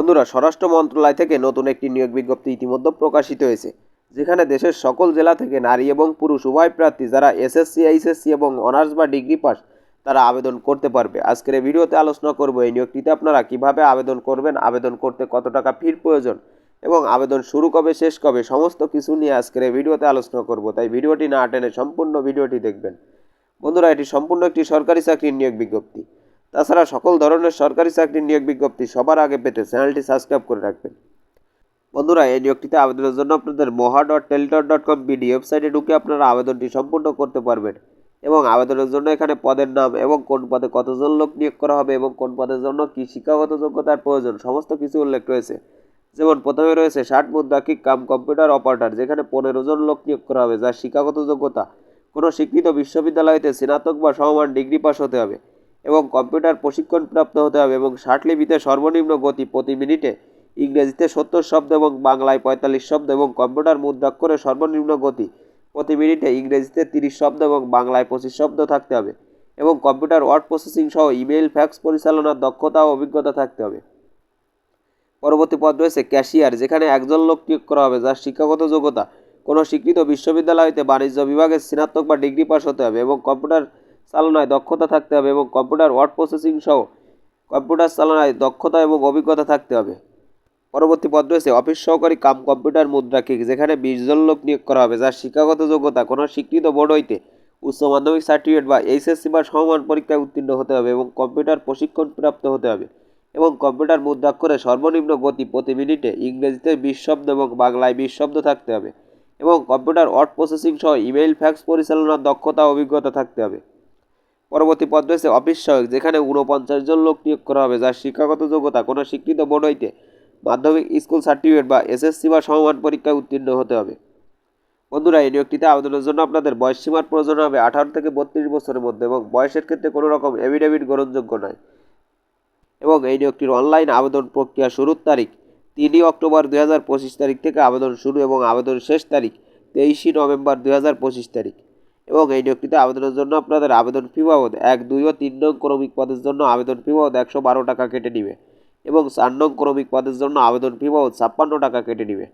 বন্ধুরা, স্বরাষ্ট্র মন্ত্রণালয় থেকে নতুন একটি নিয়োগ বিজ্ঞপ্তি ইতিমধ্যে প্রকাশিত হয়েছে, যেখানে দেশের সকল জেলা থেকে নারী এবং পুরুষ উভয় প্রার্থী যারা এসএসসি, এইচএসসি এবং অনার্স বা ডিগ্রি পাস, তারা আবেদন করতে পারবে। আজকের এই ভিডিওতে আলোচনা করব এই নিয়োগটিতে আপনারা কীভাবে আবেদন করবেন, আবেদন করতে কত টাকা ফির প্রয়োজন এবং আবেদন শুরু কবে, শেষ কবে, সমস্ত কিছু নিয়ে আজকের এই ভিডিওতে আলোচনা করব। তাই ভিডিওটি না টেনে সম্পূর্ণ ভিডিওটি দেখবেন। বন্ধুরা, এটি সম্পূর্ণ একটি সরকারি চাকরির নিয়োগ বিজ্ঞপ্তি। তাছাড়া সকল ধরনের সরকারি চাকরির নিয়োগ বিজ্ঞপ্তি সবার আগে পেতে চ্যানেলটি সাবস্ক্রাইব করে রাখবেন। বন্ধুরা, এই নিয়োগটিতে আবেদনের জন্য আপনাদের মহা dot Teletalk dot com BD ওয়েবসাইটে ঢুকে আপনারা আবেদনটি সম্পূর্ণ করতে পারবেন এবং আবেদনের জন্য এখানে পদের নাম এবং কোন পদে কতজন লোক নিয়োগ করা হবে এবং কোন পদের জন্য কী শিক্ষাগত যোগ্যতার প্রয়োজন, সমস্ত কিছু উল্লেখ রয়েছে। যেমন, প্রথমে রয়েছে ষাট মুদ্রাক্ষিক কাম কম্পিউটার অপারেটর, যেখানে পনেরো জন লোক নিয়োগ করা হবে, যার শিক্ষাগত যোগ্যতা। কোনো স্বীকৃত বিশ্ববিদ্যালয়তে স্নাতক বা সমমান ডিগ্রি পাস হতে হবে। এবং কম্পিউটার প্রশিক্ষণ প্রাপ্ত হতে হবে এবং লিপিতে সর্বনিম্ন গতি প্রতি মিনিটে ইংরেজিতে সত্তর শব্দ এবং বাংলায় পঁয়তাল্লিশ শব্দ এবং কম্পিউটার মুদ্রাক্ষরে সর্বনিম্ন গতি প্রতি মিনিটে ইংরেজিতে তিরিশ শব্দ এবং বাংলায় পঁচিশ শব্দ থাকতে হবে এবং কম্পিউটার ওয়ার্ড প্রসেসিং সহ ইমেইল, ফ্যাক্স পরিচালনার দক্ষতা ও অভিজ্ঞতা থাকতে হবে। পরবর্তী পদ রয়েছে ক্যাশিয়ার, যেখানে একজন লোক নিয়োগ করা হবে, যার শিক্ষাগত যোগ্যতা। কোনো স্বীকৃত বিশ্ববিদ্যালয়তে বাণিজ্য বিভাগের স্নাতক বা ডিগ্রি পাস হতে হবে এবং কম্পিউটার চালনায় দক্ষতা থাকতে হবে এবং কম্পিউটার ওয়ার্ড প্রসেসিং সহ কম্পিউটার চালনায় দক্ষতা এবং অভিজ্ঞতা থাকতে হবে। পরবর্তী পদ রয়েছে অফিস সহকারী কাম কম্পিউটার মুদ্রাক্ষিক যেখানে বিশ জন লোক নিয়োগ করা হবে, যার শিক্ষাগত যোগ্যতা কোনো স্বীকৃত বোর্ড হইতে উচ্চ মাধ্যমিক সার্টিফিকেট বা এইচএসসি বা সমমান পরীক্ষায় উত্তীর্ণ হতে হবে এবং কম্পিউটার প্রশিক্ষণ প্রাপ্ত হতে হবে এবং কম্পিউটার মুদ্রাক্ষরে সর্বনিম্ন গতি প্রতি মিনিটে ইংরেজিতে বিশ শব্দ এবং বাংলায় বিশ শব্দ থাকতে হবে এবং কম্পিউটার ওয়ার্ড প্রসেসিং সহ ইমেইল, ফ্যাক্স পরিচালনার দক্ষতা অভিজ্ঞতা থাকতে হবে। পরবর্তী পদ রয়েছে অফিস সহায়ক যেখানে ঊনপঞ্চাশ জন লোক নিয়োগ করা হবে, যার শিক্ষাগত যোগ্যতা কোনো স্বীকৃত বোর্ড হইতে মাধ্যমিক স্কুল সার্টিফিকেট বা এসএসসি বা সমমান পরীক্ষায় উত্তীর্ণ হতে হবে। বন্ধুরা, এই নিয়োগটিতে আবেদনের জন্য আপনাদের বয়স সীমার প্রয়োজন হবে আঠারো থেকে বত্রিশ বছরের মধ্যে এবং বয়সের ক্ষেত্রে কোনো রকম এভিডেভিট গ্রহণযোগ্য নয়। এবং এই নিয়োগটির অনলাইন আবেদন প্রক্রিয়া শুরুর তারিখ তিনই অক্টোবর দুই হাজার পঁচিশ তারিখ থেকে আবেদন শুরু এবং আবেদন শেষ তারিখ তেইশে নভেম্বর দুই হাজার পঁচিশ তারিখ। এবং এই নিয়োগটিতে আবেদনের জন্য আপনাদের আবেদন ফি বাবদ এক, দুই ও তিন নং ক্রমিক পদের জন্য আবেদন ফি বাবদ একশো বারো টাকা কেটে নিবে এবং চার নং ক্রমিক পদের জন্য আবেদন ফি বাবদ ছাপ্পান্ন টাকা কেটে নিবে।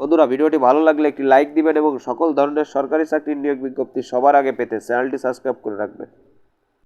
বন্ধুরা, ভিডিওটি ভালো লাগলে একটি লাইক দিবেন এবং সকল ধরনের সরকারি চাকরির নিয়োগ বিজ্ঞপ্তি সবার আগে পেতে চ্যানেলটি সাবস্ক্রাইব করে রাখবেন।